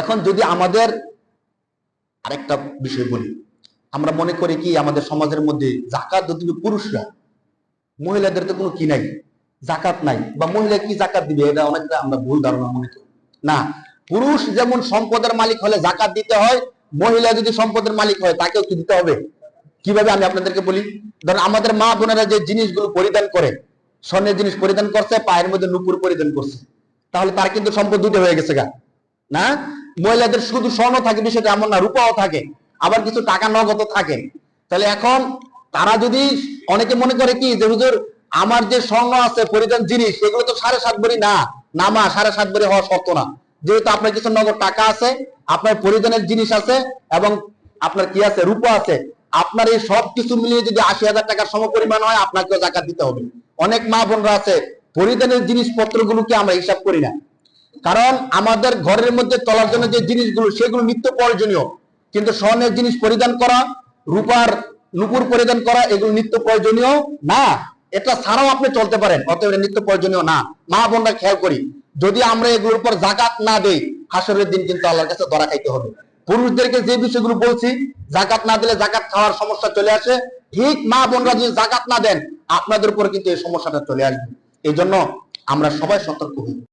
এখন যদি আমাদের আরেকটা বিষয় বলি, আমরা মনে করি কি আমাদের সমাজের মধ্যে জাকাত যদি পুরুষরা, মহিলাদের তো কোনো কি নাই, জাকাত নাই, বা মহিলা কি জাকাত দিবে এটা অনেকটা আমরা ভুল ধারণা মনে করি। না, পুরুষ যেমন সম্পদের মালিক হলে জাকাত দিতে হয়, মহিলা যদি সম্পদের মালিক হয় তাকেও কি দিতে হবে? কীভাবে আমি আপনাদেরকে বলি? ধরেন আমাদের মা বোনেরা যে জিনিসগুলো পরিধান করে, স্বর্ণের জিনিস পরিধান করছে, পায়ের মধ্যে নুপুর পরিধান করছে, তাহলে তার কিন্তু সম্পদ দুটো হয়ে গেছে গা। না? মহিলাদের শুধু স্বর্ণ থাকে, বিষয়টা এমন না, রূপাও থাকে, আবার কিছু টাকা নগদ থাকে। তাহলে এখন তারা যদি অনেকে মনে করে কি যে, হুজুর, আমার যে স্বর্ণ আছে পরিধান জিনিস, সেগুলো তো সাড়ে সাত ভরি না নামা সাড়ে সাত ভরি হওয়া শর্ত না। যেহেতু আপনার কিছু নগদ টাকা আছে, আপনার পরিধানের জিনিস আছে এবং আপনার কি আছে রূপা আছে, আপনার এই সব কিছু মিলিয়ে যদি আশি হাজার টাকার সম পরিমাণ হয়, আপনাকেও জাকাত দিতে হবে। অনেক মা বোনরা আছে পরিধানের জিনিসপত্রগুলোকে আমরা হিসাব করি না। কারণ আমাদের ঘরের মধ্যে চলার জন্য যে জিনিসগুলো, সেগুলো নিত্য প্রয়োজনীয়। কিন্তু স্বর্ণের জিনিস পরিধান করা, রূপার নুপুর পরিধান করা, এগুলো নিত্য প্রয়োজনীয় না। এটা ছাড়াও আপনি চলতে পারেন, অতএব নিত্য প্রয়োজনীয় না। মা বোনরা খেয়াল করি, যদি আমরা এগুলোর উপর জাকাত না দেই, হাসরের দিন কিন্তু আল্লাহর কাছে ধরা খাইতে হবে। পুরুষদেরকে যে বিষয়গুলো বলছি, জাকাত না দিলে জাকাত খাওয়ার সমস্যা চলে আসে। ঠিক মা বোনরা যদি জাকাত না দেন, আপনাদের উপর কিন্তু এই সমস্যাটা চলে আসবে। এই জন্য আমরা সবাই সতর্ক হই।